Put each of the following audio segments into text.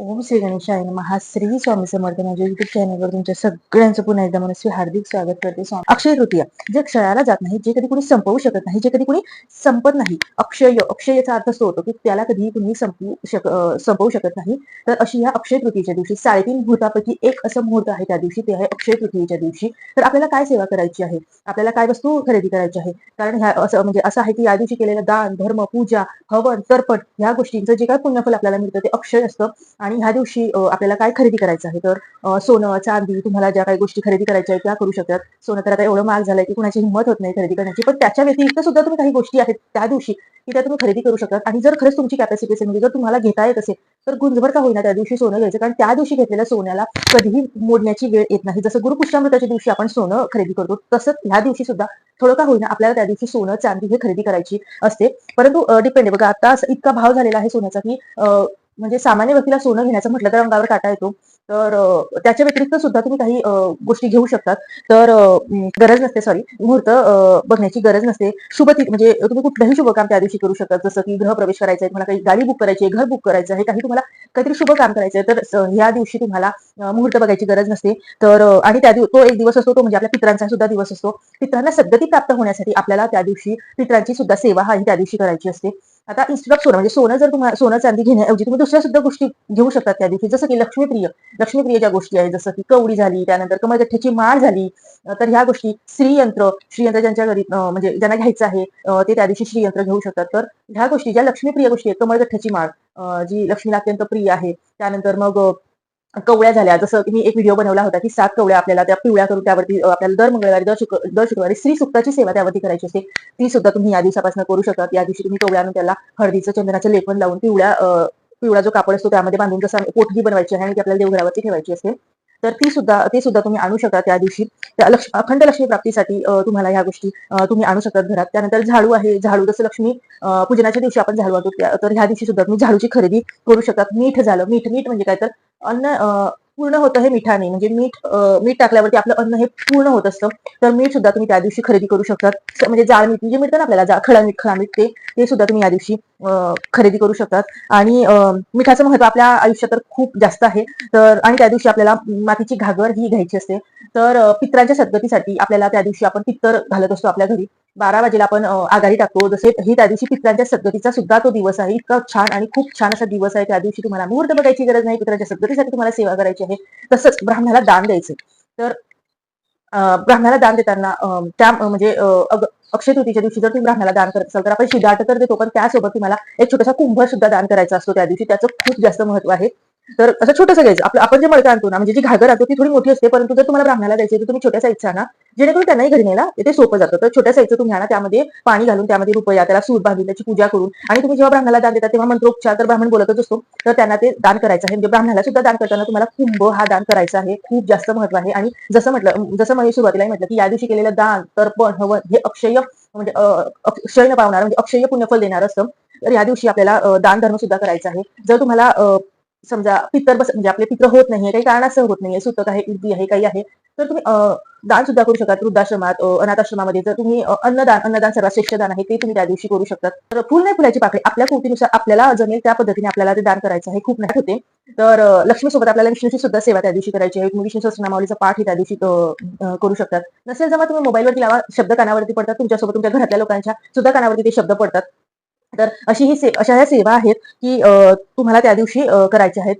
ओम श्री गणेशाय महा श्री स्वामी समर्थ माझ्या युट्यूब चॅनलवर तुमच्या सगळ्यांचं पुन्हा एकदा मनस्वी हार्दिक स्वागत करते. स्वामी अक्षय तृतीया. जे क्षयाला जात नाही जे कधी कुणी संपवू शकत नाही जे कधी कुणी संपत नाही अक्षय अक्षयचा अर्थ असतो होतो की त्याला कधीही कुणी संपवू शक संपवू शकत नाही. तर अशी या अक्षय तृतीयेच्या दिवशी साडेतीन भूतापैकी एक असं मुहूर्त आहे त्या दिवशी ते आहे अक्षय तृतीयेच्या दिवशी. तर आपल्याला काय सेवा करायची आहे? आपल्याला काय वस्तू खरेदी करायची आहे? कारण ह्या असं म्हणजे असं आहे की या दिवशी केलेलं दान धर्म पूजा हवन तर्पण ह्या गोष्टींचं जे काय पुण्यफल आपल्याला मिळतं ते अक्षय असतं. आणि ह्या दिवशी आपल्याला काय खरेदी करायचं आहे? तर सोनं चांदी तुम्हाला ज्या काही गोष्टी खरेदी करायच्या आहेत त्या करू शकतात. सोनं तर आता एवढं महाग झालंय की कुणाची हिंमत होत नाही खरेदी करण्याची. पण त्याच्या व्यतिरिक्त सुद्धा तुम्ही काही गोष्टी आहेत त्या दिवशी की त्या तुम्ही खरेदी करू शकतात. आणि जर खरंच तुमची कॅपॅसिटी असेल म्हणजे जर तुम्हाला घेता येत असेल तर गुंजभर का होईना त्या दिवशी सोनं घ्यायचं. कारण त्या दिवशी घेतलेल्या सोन्याला कधीही मोडण्याची वेळ येत नाही. जसं गुरुपुष्टामृताच्या दिवशी आपण सोनं खरेदी करतो तसंच ह्या दिवशी सुद्धा थोडं का होईना आपल्याला त्या दिवशी सोनं चांदी हे खरेदी करायची असते. परंतु डिपेंड आहे. बघा आता इतका भाव झालेला आहे सोन्याचा की म्हणजे सामान्य व्यक्तीला सोनं घेण्याचं म्हटलं तर अंगावर काटा येतो. तर त्याच्या व्यतिरिक्त सुद्धा तुम्ही काही गोष्टी घेऊ शकतात. तर गरज नसते सॉरी मुहूर्त बघण्याची गरज नसते. शुभ म्हणजे तुम्ही कुठलंही शुभ काम त्या दिवशी करू शकतात. जसं की गृहप्रवेश करायचा आहे तुम्हाला काही गाडी बुक करायची आहे घर बुक करायचं आहे काही तुम्हाला काहीतरी शुभ काम करायचं आहे तर या ह्या दिवशी तुम्हाला मुहूर्त बघायची गरज नसते. तर आणि त्या दिव- तो एक दिवस असतो तो म्हणजे आपल्या पित्रांचा सुद्धा दिवस असतो. पित्रांना सद्गती प्राप्त होण्यासाठी आपल्याला त्या दिवशी पित्रांची सुद्धा सेवा हा त्या दिवशी करायची असते. आता इन्स्टेड ऑफ सोनं म्हणजे सोनं जर तुम्हाला सोनं चांदी घेण्याऐवजी तुम्ही दुसऱ्या सुद्धा गोष्टी घेऊ शकतात त्या दिवशी. जसं की लक्ष्मीप्रिय लक्ष्मीप्रिय ज्या गोष्टी आहेत जसं की कवडी झाली त्यानंतर कमळगठ्ठ्याची माळ झाली तर ह्या गोष्टी श्रीयंत्र श्रीयंत्र ज्यांच्या घरी म्हणजे ज्यांना घ्यायचं आहे ते त्या दिवशी श्रीयंत्र घेऊ शकतात. तर ह्या गोष्टी ज्या लक्ष्मीप्रिय गोष्टी आहेत कमळगठ्ठ्याची माळ जी लक्ष्मीला अत्यंत प्रिय आहे त्यानंतर मग कवळ्या झाल्या. जसं मी एक व्हिडिओ बनवला होता की सात कवळ्या आपल्याला त्या पिवळ्या करून त्यावरती आपल्याला दर मंगळवारी दर शुक्र दर शुक्रवारी श्री सुक्ताची सेवा त्यावरती करायची असते. ती सुद्धा तुम्ही या दिवसापासून करू शकता. या दिवशी तुम्ही कवड्या त्याला हळदीचं चंदनाचं लेपन लावून पिवळ्या पिवळा जो कापड असतो त्यामध्ये बांधून जसं पोटगी बनवायची आहे आणि ती आपल्याला देवघरावरती ठेवायची असते. तर ती सुद्धा ते सुद्धा तुम्ही आणू शकता त्या दिवशी. त्या लक्ष अखंड लक्ष्मी प्राप्तीसाठी तुम्हाला ह्या गोष्टी तुम्ही आणू शकतात घरात. त्यानंतर झाडू आहे. झाडू जसं लक्ष्मी पूजनाच्या दिवशी आपण झाडू आणतो तर ह्या दिवशी सुद्धा तुम्ही झाडूची खरेदी करू शकतात मीठ झालं. मीठ मीठ म्हणजे काय तर अन्न अं, पूर्ण होतं हे मिठाने. म्हणजे मीठ मीठ टाकल्यावरती आपलं अन्न हे पूर्ण होत असतं. तर मीठ सुद्धा तुम्ही त्या दिवशी खरेदी करू शकतात. म्हणजे जाळ मीठ म्हणजे मिळतं ना आपल्याला जा- खडा मीठ खडा मीठ ते ते सुद्धा तुम्ही या दिवशी खरेदी करू शकतात. आणि मिठाचं महत्त्व आपल्या आयुष्यात तर खूप जास्त आहे. तर आणि त्या दिवशी आपल्याला मातीची घागर ही घ्यायची असते. तर पित्रांच्या सद्गतीसाठी आपल्याला त्या दिवशी आपण पित्तर घालत असतो आपल्या घरी. बारा वाजेला आपण आघाडी टाकतो. जसे ही त्या दिवशी पित्रांच्या सद्गतीचा सुद्धा तो दिवस आहे. इतका छान आणि खूप छान असा दिवस आहे. त्या दिवशी तुम्हाला मुहूर्त बघायची गरज नाही. पित्रांच्या सद्गतीसाठी तुम्हाला सेवा करायची आहे. तसंच ब्राह्मणाला दान द्यायचं. तर अं, ब्राह्मणाला दान देताना त्या म्हणजे अं, अक्षय तृतीच्या दिवशी जर तुम्ही ब्राह्मणाला दान करत असाल तर आपण शिदाट तर देतो पण त्यासोबत तुम्हाला एक छोटासा कुंभ सुद्धा दान करायचा असतो त्या दिवशी. त्याचं खूप जास्त महत्त्व आहे. तर असं छोटंसं घ्यायचं. आपलं आपण जे मडकं आणतो ना म्हणजे जी घागर आणतो ती थोडी मोठी असते परंतु जर तुम्हाला ब्राह्मणाला द्यायची तर तुम्ही छोट्या साईजचा ना जेणेकरून त्यांनाही घरी नेला ते सोपं जातं. तर छोट्या साईजचं तुम्ही आणा त्यामध्ये पाणी घालून त्यामध्ये रुपया त्याला सूर बांधून त्याची पूजा करून आणि तुम्ही जेव्हा ब्राह्मणाला दान देता तेव्हा मंत्रोपचार तर ब्राह्मण बोलतच असतो. तर त्यांना ते दान करायचं आहे. म्हणजे ब्राह्मणाला सुद्धा दान करताना तुम्हाला कुंभ हा दान करायचा आहे. खूप जास्त महत्त्व आहे. आणि जसं म्हटलं जसं म्हणजे सुरुवातीला म्हटलं की या दिवशी केलेलं दान तर्पण हवन हे अक्षय म्हणजे अं, अक्षय न पावणार म्हणजे अक्षय पुण्यफल देणार असतं. तर या दिवशी आपल्याला दान धर्म सुद्धा करायचा आहे. जर तुम्हाला अं, समजा पितर बस म्हणजे आपले पित्र होत नाहीये काही कारणासह होत नाहीये सुतक आहे इर्दी आहे काही आहे तर तुम्ही दान सुद्धा करू शकता वृद्धाश्रमात अनाथाश्रमामध्ये. जर तुम्ही अन्नदान अन्नदान सर्वात श्रेष्ठ दान आहे ते तुम्ही त्या दिवशी करू शकतात तर फुल नाही फुलाची पाकळी आपल्या कृतीनुसार आपल्याला जमेल त्या पद्धतीने आपल्याला ते दान करायचं आहे खूप नाही होते. तर लक्ष्मी लक्ष्मीसोबत आपल्याला विष्णूची सुद्धा सेवा त्या दिवशी करायची आहे तुम्ही विष्णू सहस्रनामावलीचा पाठ त्या दिवशी करू शकतात. नसेल जेव्हा तुम्ही मोबाईलवरती लावा शब्द कानावरती पडतात तुमच्यासोबत तुमच्या घरातल्या लोकांच्या सुद्धा कानावरती ते शब्द पडतात. तर अशी ही से अशा ह्या सेवा आहेत की तुम्हाला त्या दिवशी करायच्या आहेत.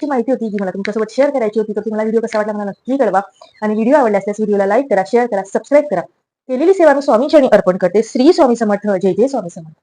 ही माहिती होती जी मला तुमच्यासोबत शेअर करायची होती तर तुम्हाला व्हिडिओ कसा वाटला मला नक्की कळवा. आणि व्हिडिओ आवडला असल्यास व्हिडिओला लाईक करा शेअर करा सबस्क्राईब करा. केलेली सेवा मी स्वामींच्या अर्पण करते. श्री स्वामी समर्थ जय जय स्वामी समर्थ.